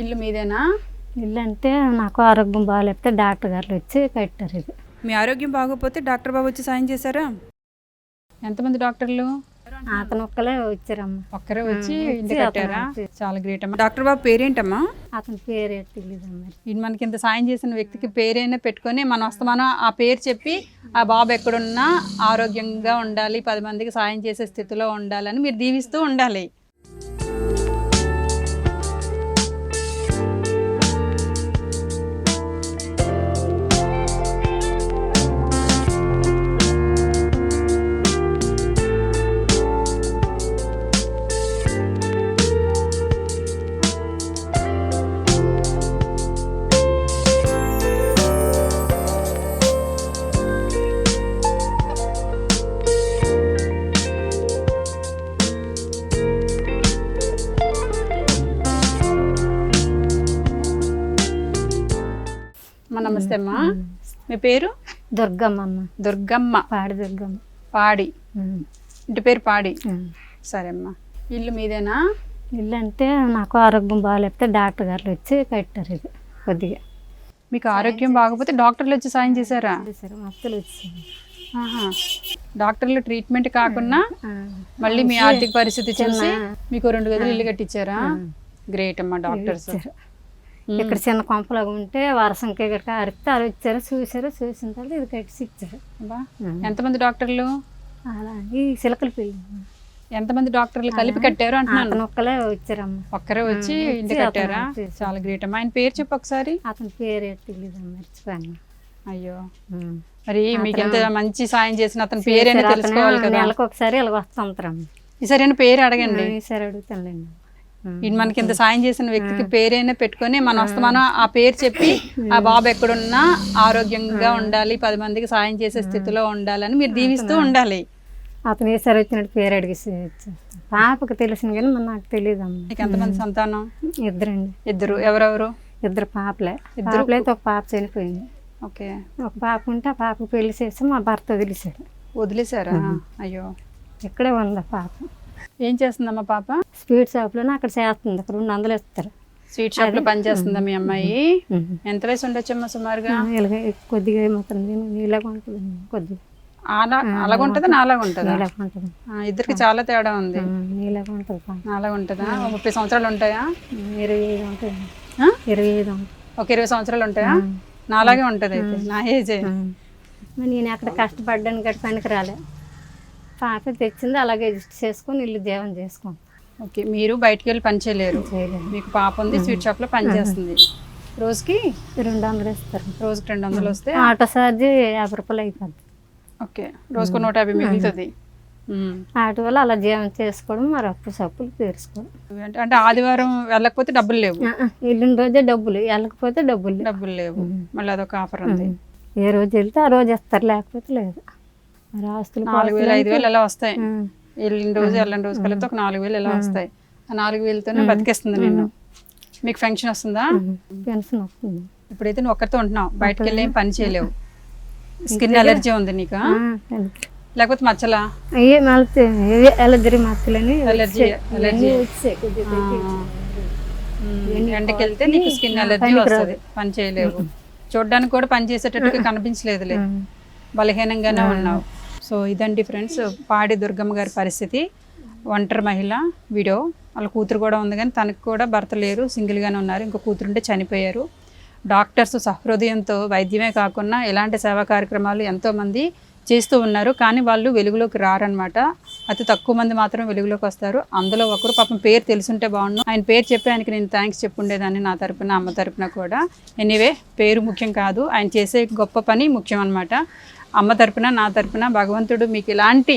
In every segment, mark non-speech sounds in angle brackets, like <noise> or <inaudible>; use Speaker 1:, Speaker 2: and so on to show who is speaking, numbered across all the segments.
Speaker 1: ఇల్లు మీదేనా?
Speaker 2: ఇల్లు అంటే నాకు ఆరోగ్యం బాగాలేకపోతే డాక్టర్ గారు వచ్చి కట్టారు ఇది.
Speaker 1: మీ ఆరోగ్యం బాగోపోతే డాక్టర్ బాబు వచ్చి సాయం చేశారా? ఎంతమంది డాక్టర్లు?
Speaker 2: అతను ఒక్కలే వచ్చారమ్మ.
Speaker 1: ఒక్కరే వచ్చి ఇంటి కట్టారా? చాలా గ్రేట్ అమ్మా. డాక్టర్ బాబు పేరేంటమ్మా?
Speaker 2: అతని పేరు తెలియదు
Speaker 1: మనకి ఇంత సాయం చేసిన వ్యక్తికి పేరైనా పెట్టుకొని మనం వస్తామనో ఆ పేరు చెప్పి ఆ బాబు ఎక్కడున్నా ఆరోగ్యంగా ఉండాలి పది మందికి సాయం చేసే స్థితిలో ఉండాలని మీరు దీవిస్తూ ఉండాలి. అమ్మా మీ పేరు?
Speaker 2: దుర్గమ్మ అమ్మ
Speaker 1: దుర్గమ్మ.
Speaker 2: పాడి దుర్గమ్మ.
Speaker 1: పాడి. ఇంటి పేరు పాడి.
Speaker 2: ఉమ్.
Speaker 1: సరే అమ్మా ఇల్లు మీదేనా?
Speaker 2: ఇల్లు అంటే నాకు ఆరోగ్యం బాగాలేకపోతే డాక్టర్ గారు వచ్చి కట్టారు ఇది కొద్దిగా.
Speaker 1: మీకు ఆరోగ్యం బాగోపోతే డాక్టర్లు వచ్చి సాయం చేశారా?
Speaker 2: సరే.
Speaker 1: డాక్టర్లు ట్రీట్మెంట్ కాకుండా మళ్ళీ మీ ఆర్థిక పరిస్థితి చూసి మీకు రెండు గదులు ఇల్లు కట్టించారా? గ్రేట్ అమ్మా డాక్టర్స్.
Speaker 2: ఇక్కడ చిన్న కొంపలాగా ఉంటే వర్షంకి ఇక్కడ అరిస్తే అలా వచ్చారు చూసారు చూసిన తర్వాత ఇది కట్టిసి ఇచ్చారు.
Speaker 1: ఎంతమంది డాక్టర్లు?
Speaker 2: అలా ఈ సిలకల పెళ్ళి.
Speaker 1: ఎంతమంది డాక్టర్లు కలిపి కట్టారు అంటున్నాను?
Speaker 2: ఒక్కలే వచ్చారమ్మ.
Speaker 1: ఒక్కరే వచ్చి ఇంటి కట్టారా. చాలా గ్రేట్ అమ్మా. ఆయన పేరు చెప్పు ఒకసారి.
Speaker 2: అతని పేరు తెలియదు మర్చిపోయాను.
Speaker 1: అయ్యో. మరి మీకు ఎంత మంచి సాయం చేసిన అతని
Speaker 2: అతను
Speaker 1: తెలుసుకోవాలి కదా.
Speaker 2: నెలకు ఒకసారి ఇలా వస్తుంటారమ్మ.
Speaker 1: ఈసారి పేరు అడగండి.
Speaker 2: ఈసారి అడుగుతానులేండి.
Speaker 1: మనకి ఇంత సాయం చేసిన వ్యక్తికి పేరైనా పెట్టుకొని మనం వస్తామనో ఆ పేరు చెప్పి ఆ బాబు ఎక్కడున్నా ఆరోగ్యంగా ఉండాలి పది మందికి సాయం చేసే స్థితిలో ఉండాలని మీరు దీవిస్తూ ఉండాలి.
Speaker 2: అతను ఈసారి వచ్చినట్టు పేరు అడిగేసి. పాపకు తెలిసిన కానీ మరి నాకు తెలియదమ్మ.
Speaker 1: మీకు ఎంతమంది సంతానం?
Speaker 2: ఇద్దరండి.
Speaker 1: ఇద్దరు. ఎవరెవరు?
Speaker 2: ఇద్దరు పాపలే. పాపలైతే ఒక పాప చనిపోయింది.
Speaker 1: ఓకే.
Speaker 2: ఒక పాప ఉంటే ఆ పాపకు పెళ్ళి చేసి మా భర్త వదిలేశాడు.
Speaker 1: వదిలేశారా? అయ్యో.
Speaker 2: ఇక్కడే ఉంది పాప.
Speaker 1: ఏం చేస్తుందమ్మా పాప?
Speaker 2: స్వీట్ షాప్లోనే అక్కడ చేస్తుంది. అక్కడ రెండు వందలు ఇస్తారు.
Speaker 1: స్వీట్ షాప్లో పని చేస్తుందా మీ అమ్మాయి? ఎంత వయసు ఉండొచ్చమ్మా సుమారుగా?
Speaker 2: ఇలాగ కొద్దిగా ఏమవుతుంది? ఇలాగ ఉంటుంది. కొద్దిగా.
Speaker 1: అలా అలాగ ఉంటుందా? నాలాగా ఉంటుందా?
Speaker 2: ఇలాగ ఉంటుంది.
Speaker 1: ఆ, ఇద్దరికి చాలా తేడా ఉంది.
Speaker 2: ఇలాగ ఉంటుంది
Speaker 1: నాలాగా ఉంటుందా? ముప్పై సంవత్సరాలు ఉంటాయా?
Speaker 2: ఇరవై ఐదు ఉంటుంది? ఇరవై ఐదు
Speaker 1: ఒక ఇరవై సంవత్సరాలు ఉంటాయా? నాలాగే ఉంటది అయితే నా ఏజే.
Speaker 2: నేను అక్కడ కష్టపడ్డాను పనికి రాలే పాప తెచ్చింది అలాగే అడ్జస్ట్ చేసుకొని ఇల్లు దేవం చేసుకుంటాం
Speaker 1: ఓకే మీరు బయటికి వెళ్ళి పని చేయలేరు. మీకు పాప ఉంది స్వీట్ షాప్లో పని చేస్తుంది. రోజుకి
Speaker 2: రెండు వందలు ఇస్తారు.
Speaker 1: రోజుకి రెండు వందలు వస్తే
Speaker 2: ఆటో ఛార్జ్ యాభై రూపాయలు అయిపోద్ది.
Speaker 1: ఓకే రోజుకు నూట యాభై మిగులుతుంది.
Speaker 2: ఆటో వల్ల అలా జీవనం చేసుకోవడం మరి అప్పు సప్పులు తీర్చుకోవడం.
Speaker 1: అంటే- ఆదివారం వెళ్ళకపోతే డబ్బులు లేవు.
Speaker 2: వెళ్ళిన రోజే డబ్బులు వెళ్ళకపోతే డబ్బులు.
Speaker 1: డబ్బులు లేవు. మళ్ళీ అదొక ఆఫర్ ఉంది.
Speaker 2: ఏ రోజు వెళ్తే ఆ రోజు ఇస్తారు లేకపోతే లేదు.
Speaker 1: నాలుగు వేలు ఐదు వేలు ఎలా వస్తాయి. వెళ్ళిన రోజు వెళ్ళిన రోజు కలిపితే ఒక నాలుగు వేలు ఎలా వస్తాయి. ఆ నాలుగు వేలతోనే బతికేస్తుంది నేను మీకు ఫంక్షన్ వస్తుందా?
Speaker 2: పెన్షన్ వస్తుంది.
Speaker 1: ఇప్పుడైతే నువ్వు ఒక్కరితో ఉంటున్నావు. బయటకు వెళ్ళి ఏం పని చేయలేవు. స్కిన్ అలర్జీ ఉంది నీకు. లేకపోతే మచ్చలా?
Speaker 2: ఎలదిరి మత్తులని
Speaker 1: అలర్జీ అలర్జీ ఎండకి వెళ్తే నీకు స్కిన్ అలర్జీ వస్తుంది. పని చేయలేవు. చూడడానికి కూడా పని చేసేటట్టుగా కనిపించలేదులే. బలహీనంగానే ఉన్నావు. సో ఇదండి ఫ్రెండ్స్ పాడి దుర్గమ్మ గారి పరిస్థితి. ఒంటరి మహిళ వీడియో వాళ్ళ కూతురు కూడా ఉంది కానీ తనకు కూడా భర్త లేరు సింగిల్గానే ఉన్నారు. ఇంకో కూతురుంటే చనిపోయారు. డాక్టర్స్ సహృదయంతో వైద్యమే కాకుండా ఇలాంటి సేవా కార్యక్రమాలు ఎంతోమంది చేస్తూ ఉన్నారు. కానీ వాళ్ళు వెలుగులోకి రారనమాట అతి తక్కువ మంది మాత్రం వెలుగులోకి వస్తారు. అందులో ఒకరు పాపం పేరు తెలుసుంటే బాగుండు. ఆయన పేరు చెప్పి ఆయనకి నేను థ్యాంక్స్ చెప్పుండేదాన్ని నా తరపున అమ్మ తరపున కూడా. ఎనీవే పేరు ముఖ్యం కాదు. ఆయన చేసే గొప్ప పని ముఖ్యం అనమాట అమ్మ తరపున నా తరపున భగవంతుడు మీకు ఇలాంటి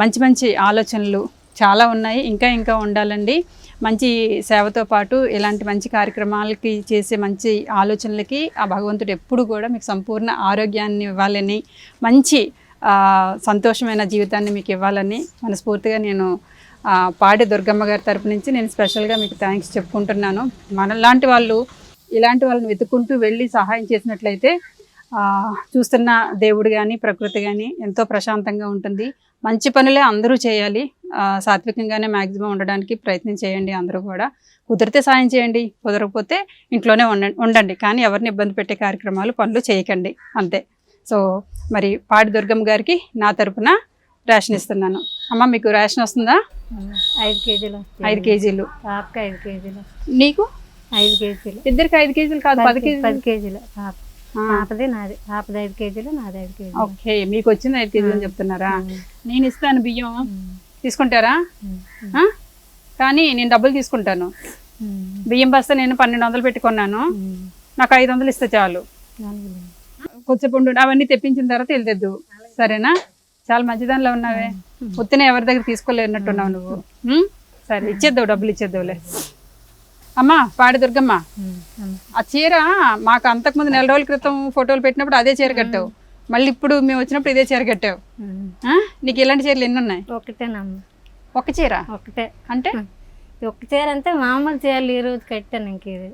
Speaker 1: మంచి మంచి ఆలోచనలు చాలా ఉన్నాయి. ఇంకా ఇంకా ఉండాలండి. మంచి సేవతో పాటు ఇలాంటి మంచి కార్యక్రమాలకి చేసే మంచి ఆలోచనలకి ఆ భగవంతుడు ఎప్పుడు కూడా మీకు సంపూర్ణ ఆరోగ్యాన్ని ఇవ్వాలని మంచి సంతోషమైన జీవితాన్ని మీకు ఇవ్వాలని మనస్ఫూర్తిగా నేను పాడే పాడి దుర్గమ్మ గారి తరపు నుంచి నేను స్పెషల్గా మీకు థ్యాంక్స్ చెప్పుకుంటున్నాను. మనలాంటి వాళ్ళు ఇలాంటి వాళ్ళని వెతుక్కుంటూ వెళ్ళి సహాయం చేసినట్లయితే చూస్తున్న దేవుడు కానీ ప్రకృతి కానీ ఎంతో ప్రశాంతంగా ఉంటుంది. మంచి పనులే అందరూ చేయాలి. సాత్వికంగానే మ్యాక్సిమం ఉండడానికి ప్రయత్నం చేయండి అందరూ కూడా. కుదిరితే సాయం చేయండి కుదరకపోతే ఇంట్లోనే ఉండండి ఉండండి. కానీ ఎవరిని ఇబ్బంది పెట్టే కార్యక్రమాలు పనులు చేయకండి. అంతే. సో మరి పాడి దుర్గమ్మ గారికి నా తరపున రేషన్ ఇస్తున్నాను. అమ్మ మీకు రేషన్ వస్తుందా?
Speaker 2: ఐదు కేజీలు
Speaker 1: ఐదు కేజీలు.
Speaker 2: ఐదు కేజీలు.
Speaker 1: నీకు?
Speaker 2: ఐదు కేజీలు.
Speaker 1: ఇద్దరికి ఐదు కేజీలు కాదు పది కేజీలు.
Speaker 2: పది కేజీలు. పాపది నాది. పాపది ఐదు కేజీలు నాది ఐదు కేజీలు.
Speaker 1: ఓకే మీకు వచ్చింది ఐదు కేజీలు అని చెప్తున్నారా? నేను ఇస్తాను బియ్యం. తీసుకుంటారా? కానీ నేను డబ్బులు తీసుకుంటాను. బియ్యం బస్తా నేను పన్నెండు వందలు పెట్టుకున్నాను. నాకు ఐదు వందలు ఇస్తే చాలు. ఉండు అవన్నీ తెప్పించిన తర్వాత వెళ్తేద్దు సరేనా? చాలా మంచిదానిలో ఉన్నావే. ఉత్తిన ఎవరి దగ్గర తీసుకోలేనట్టున్నావు నువ్వు? సరే ఇచ్చేద్దావు డబ్బులు ఇచ్చేద్దావులే. అమ్మా పాడి దుర్గమ్మ. ఆ చీర మాకు అంతకుముందు నెల రోజుల క్రితం ఫోటోలు పెట్టినప్పుడు అదే చీర కట్టావు. మళ్ళీ ఇప్పుడు మేము వచ్చినప్పుడు ఇదే చీర కట్టావు? నీకు ఇలాంటి చీరలు ఎన్ని ఉన్నాయి
Speaker 2: ఒకటేనమ్మ.
Speaker 1: ఒక చీర?
Speaker 2: ఒకటే.
Speaker 1: అంటే?
Speaker 2: ఒక చీర అంటే మామూలు చీరలు ఈ రోజు కట్టాను ఇంక ఇది.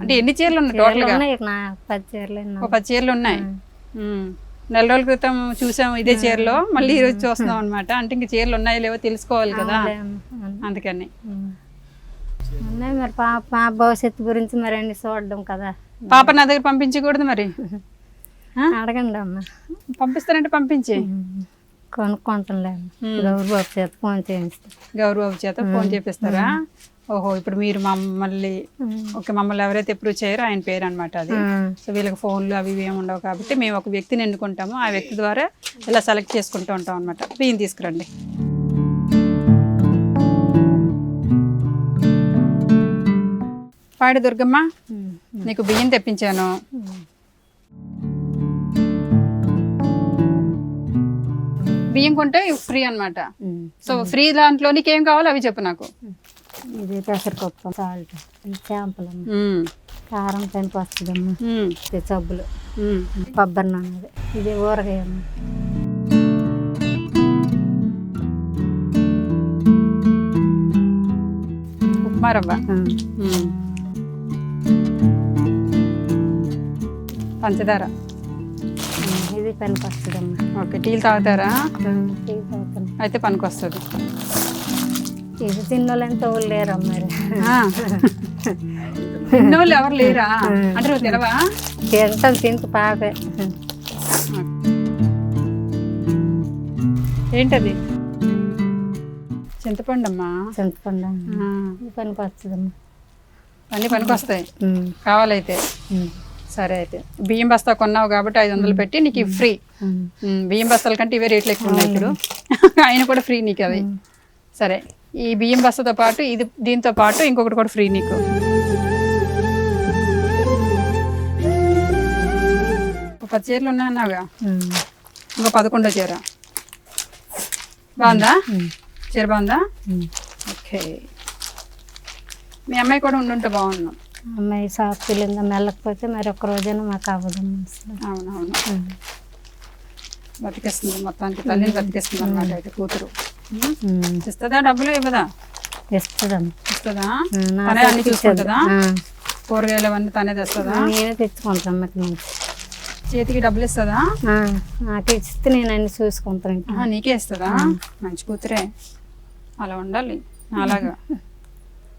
Speaker 1: అంటే ఎన్ని చీరలు ఉన్నాయి
Speaker 2: నా పది చీరలు
Speaker 1: పది చీరలు ఉన్నాయి. నెల రోజుల క్రితం చూసాము ఇదే చీరలో మళ్ళీ ఈ రోజు చూస్తున్నాం అనమాట అంటే ఇంక చీరలు ఉన్నాయో లేవో తెలుసుకోవాలి కదా. అందుకని.
Speaker 2: ఉన్నాయి మరి పాప మా భవిష్యత్తు గురించి మరి అన్ని చూడడం కదా.
Speaker 1: పాప నా దగ్గర పంపించకూడదు మరి?
Speaker 2: అడగండి అమ్మ.
Speaker 1: పంపిస్తానంటే పంపించి.
Speaker 2: కొనుక్కుంటాంలే గౌరవ బాబు చేత ఫోన్ చేయిస్తా.
Speaker 1: గౌరవ చేత ఫోన్ చేపిస్తారా? ఓహో ఇప్పుడు మీరు మమ్మల్ని ఓకే మమ్మల్ని ఎవరైతే అప్రూవ్ చేయరో ఆయన పేరు అనమాట అది. సో వీళ్ళకి ఫోన్లు అవి ఇవి ఏమి ఉండవు కాబట్టి మేము ఒక వ్యక్తిని ఎన్నుకుంటాము. ఆ వ్యక్తి ద్వారా ఇలా సెలెక్ట్ చేసుకుంటూ ఉంటాం అనమాట బియ్యం తీసుకురండి. పాడి దుర్గమ్మ నీకు బియ్యం తెప్పించాను. బియ్యం కొంటే ఫ్రీ అన్నమాట. సో ఫ్రీ దాంట్లో నీకేం కావాలో అవి చెప్పు నాకు.
Speaker 2: ఇది పెసరపప్పు సాల్ట్
Speaker 1: మ్మ్.
Speaker 2: కారం పనికి వస్తుందమ్మ
Speaker 1: మ్మ్.
Speaker 2: ఇది సబ్బులు. కొబ్బరి నూనె ఇది. ఊరగాయ అమ్మ.
Speaker 1: ఉప్మా రవ్వ. పంచదార.
Speaker 2: ఇది పనికి వస్తుందమ్మ
Speaker 1: ఓకే టీలు తాగుతారా?
Speaker 2: తాగుతాను.
Speaker 1: అయితే పనికి వస్తుంది
Speaker 2: ఇది తిన్నోళ్ళని తోలు లేరమ్మ మరి.
Speaker 1: వాళ్ళు ఎవరు లేరా? అంటే నువ్వు తినవా?
Speaker 2: తింటాం తింటూ పాపే.
Speaker 1: ఏంటది? చింతపండు. అమ్మా
Speaker 2: చింతపండు పనికి వస్తుందమ్మ
Speaker 1: అన్ని పనికి వస్తాయి. కావాలైతే. సరే అయితే. బియ్యం బస్తా కొన్నావు కాబట్టి ఐదు వందలు పెట్టి నీకు ఫ్రీ. బియ్యం బస్తాల కంటే ఇవే రేట్లు ఎక్కువ ఉన్నాయి ఇప్పుడు. <laughs> ఆయన కూడా ఫ్రీ నీకు అవి. సరే. ఈ బియ్యం బస్తాతో పాటు ఇది దీంతో పాటు ఇంకొకటి కూడా ఫ్రీ నీకు. పది చీరలు ఉన్నాయన్నావుగా. ఇంకో పదకొండో చీర. బాగుందా. చీర బాగుందా. ఓకే. మీ అమ్మాయి కూడా ఉండుంటే బాగున్నాం.
Speaker 2: అమ్మాయి షాప్కి వెళ్ళిందా వెళ్ళకపోతే మరి ఒక్క రోజైనా మాకు అసలు.
Speaker 1: అవునవును. బతికేస్తుంది మొత్తానికి. తల్లిని బతికేస్తుంది అనమాట అయితే కూతురు. ఇస్తుందా డబ్బులు ఇవ్వదా?
Speaker 2: ఇస్తుందమ్మ.
Speaker 1: ఇస్తుందా? తనే అన్ని చూసుకుంటుందా. కూరగాయలు అవన్నీ తనే తెస్తుందా?
Speaker 2: నేనే తెచ్చుకుంటాం అమ్మకి నుంచి.
Speaker 1: చేతికి డబ్బులు ఇస్తుందా?
Speaker 2: నాకు ఇస్తే నేను అన్ని చూసుకుంటాను
Speaker 1: నీకే ఇస్తుందా? మంచి కూతురే. అలా ఉండాలి. అలాగా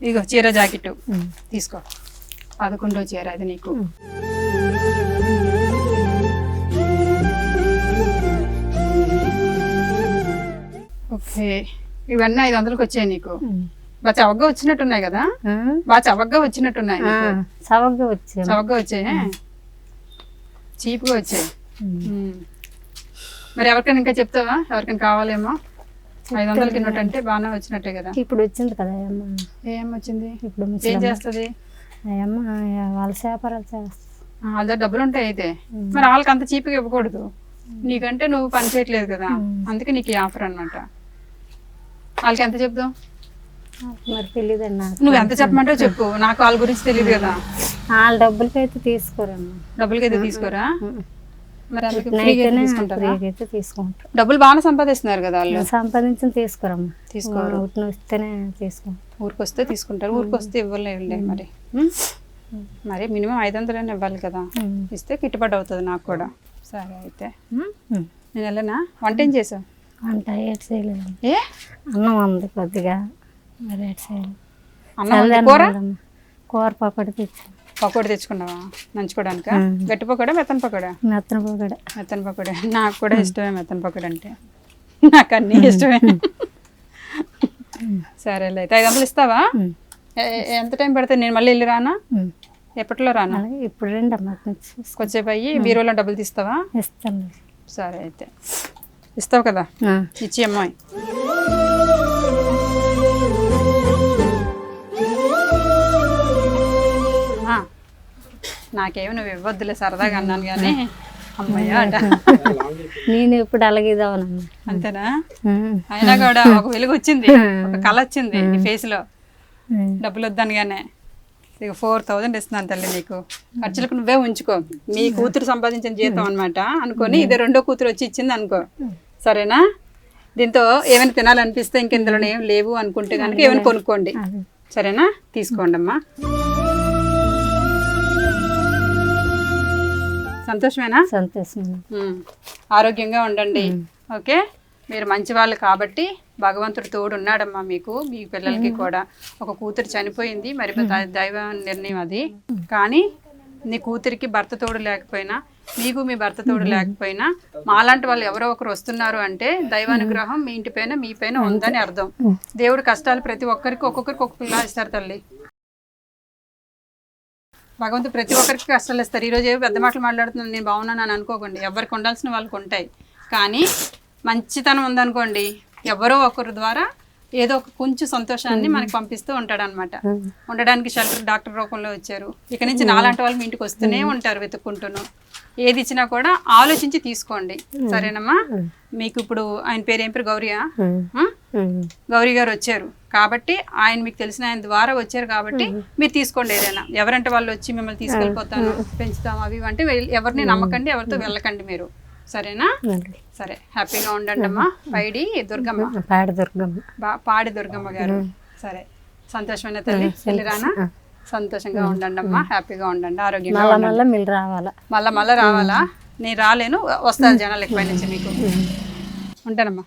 Speaker 1: ఇగో చీర జాకెట్. తీసుకో. పదకొండో చీర అది నీకు ఓకే. ఇవన్నీ ఐదు వందలకి వచ్చాయి నీకు. బాగా చవగ్గా వచ్చినట్టున్నాయి కదా? బాగా చవగ్గా వచ్చినట్టున్నాయి.
Speaker 2: సవగ్గా వచ్చాము
Speaker 1: చవగ్గా వచ్చాయి. చీప్గా వచ్చాయి. మరి ఎవరికైనా ఇంకా చెప్తావా? ఎవరికైనా కావాలేమో? ఐదు వందలకి నోట్ అంటే బాగానే వచ్చినట్టే కదా.
Speaker 2: ఇప్పుడు వచ్చింది కదా అమ్మ.
Speaker 1: ఏం వచ్చింది?
Speaker 2: ఇప్పుడు
Speaker 1: ఏం చేస్తుంది?
Speaker 2: వాళ్ళ వ్యాపారాలు చేస్తా
Speaker 1: వాళ్ళ దగ్గర డబ్బులు ఉంటాయి అయితే. మరి వాళ్ళకి అంత చీప్గా ఇవ్వకూడదు. నీకంటే నువ్వు పని చేయట్లేదు కదా. అందుకే నీకు ఈ ఆఫర్ అన్నమాట. వాళ్ళకి ఎంత చెప్దాం?
Speaker 2: మరి తెలియదండి నాకు.
Speaker 1: నువ్వు ఎంత చెప్పమంటావు చెప్పు. నాకు వాళ్ళ గురించి తెలియదు కదా.
Speaker 2: వాళ్ళ డబ్బులకి అయితే తీసుకోరమ్మా.
Speaker 1: డబ్బులకి అయితే తీసుకోరా? తీసుకుంటారా? డబ్బులు బాగానే సంపాదిస్తున్నారు కదా వాళ్ళు?
Speaker 2: సంపాదించిన తీసుకోరమ్మా.
Speaker 1: తీసుకోరు.
Speaker 2: ఊటిని వస్తేనే తీసుకుంటాం.
Speaker 1: ఊరికి వస్తే తీసుకుంటారు. ఊరికి వస్తే ఇవ్వలేవులే మరి? మరి మినిమం ఐదు వందలైనా ఇవ్వాలి కదా. ఇస్తే గిట్టుబాటు అవుతుంది నాకు కూడా. సరే అయితే. నేను వెళ్ళనా? వంట ఏం చేసావు?
Speaker 2: వంట ఏడు చేయలేదు
Speaker 1: ఏ?
Speaker 2: అన్నం ఉంది కొద్దిగా. మరి ఏడు చేయలేదు
Speaker 1: కూర?
Speaker 2: కూర పకోడీ తెచ్చాను.
Speaker 1: పకోడీ తెచ్చుకున్నావా? నంచుకోవడానిక గట్టి పకోడా మెత్తన పకోడా?
Speaker 2: మెత్తన పకోడా.
Speaker 1: మెత్తన పకోడా. నాకు కూడా ఇష్టమే మెత్తన పకోడా అంటే. నాకు అన్నీ ఇష్టమే. సరేలే అయితే ఐదు వందలు ఇస్తావా ఎంత టైం పడుతుంది నేను మళ్ళీ వెళ్ళి రానా. ఎప్పట్లో రానా?
Speaker 2: ఇప్పుడు రండి అమ్మ
Speaker 1: కొద్దిసేపు అయ్యి బీరోలో డబ్బులు తీస్తావా?
Speaker 2: ఇస్తాను
Speaker 1: సరే అయితే. ఇస్తావు కదా. ఇచ్చి అమ్మాయి. నాకేమి నువ్వు ఇవ్వద్దులే సరదాగా అన్నాను కానీ. అమ్మయ్య అంట.
Speaker 2: నేను ఇప్పుడు అలాగే ఇదవనమ్మా
Speaker 1: అంతేనా? అయినా కూడా ఒక వెలుగు వచ్చింది <laughs> ఒక కళ వచ్చింది నీ ఫేస్లో డబ్బులు వద్దనగానే ఇక ఫోర్ థౌజండ్ ఇస్తున్నాను తల్లి నీకు. ఖర్చులకు నువ్వే ఉంచుకో. మీ కూతురు సంపాదించిన జీతం అన్నమాట. అనుకొని ఇదే రెండో కూతురు వచ్చి ఇచ్చింది అనుకో. సరేనా? దీంతో ఏమైనా తినాలనిపిస్తే ఇంకెందులో ఏం లేవు అనుకుంటే కనుక ఏమైనా కొనుక్కోండి. సరేనా? తీసుకోండి అమ్మా సంతోషమేనా?
Speaker 2: సంతోషం.
Speaker 1: ఆరోగ్యంగా ఉండండి. ఓకే? మీరు మంచి వాళ్ళు కాబట్టి భగవంతుడు తోడు ఉన్నాడమ్మా మీకు మీ పిల్లలకి కూడా. ఒక కూతురు చనిపోయింది మరి దైవ నిర్ణయం అది. కానీ నీ కూతురికి భర్త తోడు లేకపోయినా మీకు మీ భర్త తోడు లేకపోయినా మాలాంటి వాళ్ళు ఎవరో ఒకరు వస్తున్నారు అంటే దైవానుగ్రహం మీ ఇంటి పైన మీ పైన ఉందని అర్థం. దేవుడు కష్టాలు ప్రతి ఒక్కరికి ఒక్కొక్కరికి ఒక్కొక్కలా ఇస్తారు తల్లి. భగవంతుడు ప్రతి ఒక్కరికి కష్టాలు ఇస్తారు. ఈరోజు ఏవో పెద్ద మాటలు మాట్లాడుతున్నాను నేను బాగున్నాను అని అనుకోకండి. ఎవరికి ఉండాల్సిన వాళ్ళకు ఉంటాయి. కానీ మంచితనం ఉందనుకోండి ఎవరో ఒకరి ద్వారా ఏదో ఒక కొంచెం సంతోషాన్ని మనకి పంపిస్తూ ఉంటాడు అనమాట ఉండడానికి షెల్టర్ డాక్టర్ రూపంలో వచ్చారు. ఇక నుంచి నాలాంటి వాళ్ళు మీ ఇంటికి వస్తూనే ఉంటారు వెతుక్కుంటూను. ఏది ఇచ్చినా కూడా ఆలోచించి తీసుకోండి. సరేనమ్మా? మీకు ఇప్పుడు ఆయన పేరు ఏం పేరు? గౌరియా? గౌరీ గారు వచ్చారు. కాబట్టి ఆయన మీకు తెలిసిన ఆయన ద్వారా వచ్చారు కాబట్టి మీరు తీసుకోండి ఏదైనా. ఎవరంటే వాళ్ళు వచ్చి మిమ్మల్ని తీసుకెళ్ళిపోతాను పెంచుతాం అవి అంటే ఎవరిని నమ్మకండి ఎవరితో వెళ్ళకండి మీరు. సరేనా? సరే హ్యాపీగా ఉండండి అమ్మా పైడి దుర్గమ్మ.
Speaker 2: పాడ దుర్గమ్మ.
Speaker 1: పాడి దుర్గమ్మ గారు. సరే. సంతోషమైన తల్లి. వెళ్ళిరానా? సంతోషంగా ఉండండి అమ్మా హ్యాపీగా ఉండండి. ఆరోగ్యంగా
Speaker 2: మళ్ళా రావాలా?
Speaker 1: మళ్ళా మళ్ళా రావాలా? నేను రాలేను. వస్తాను జనాలు ఎక్కువ నుంచి మీకు. ఉంటానమ్మా.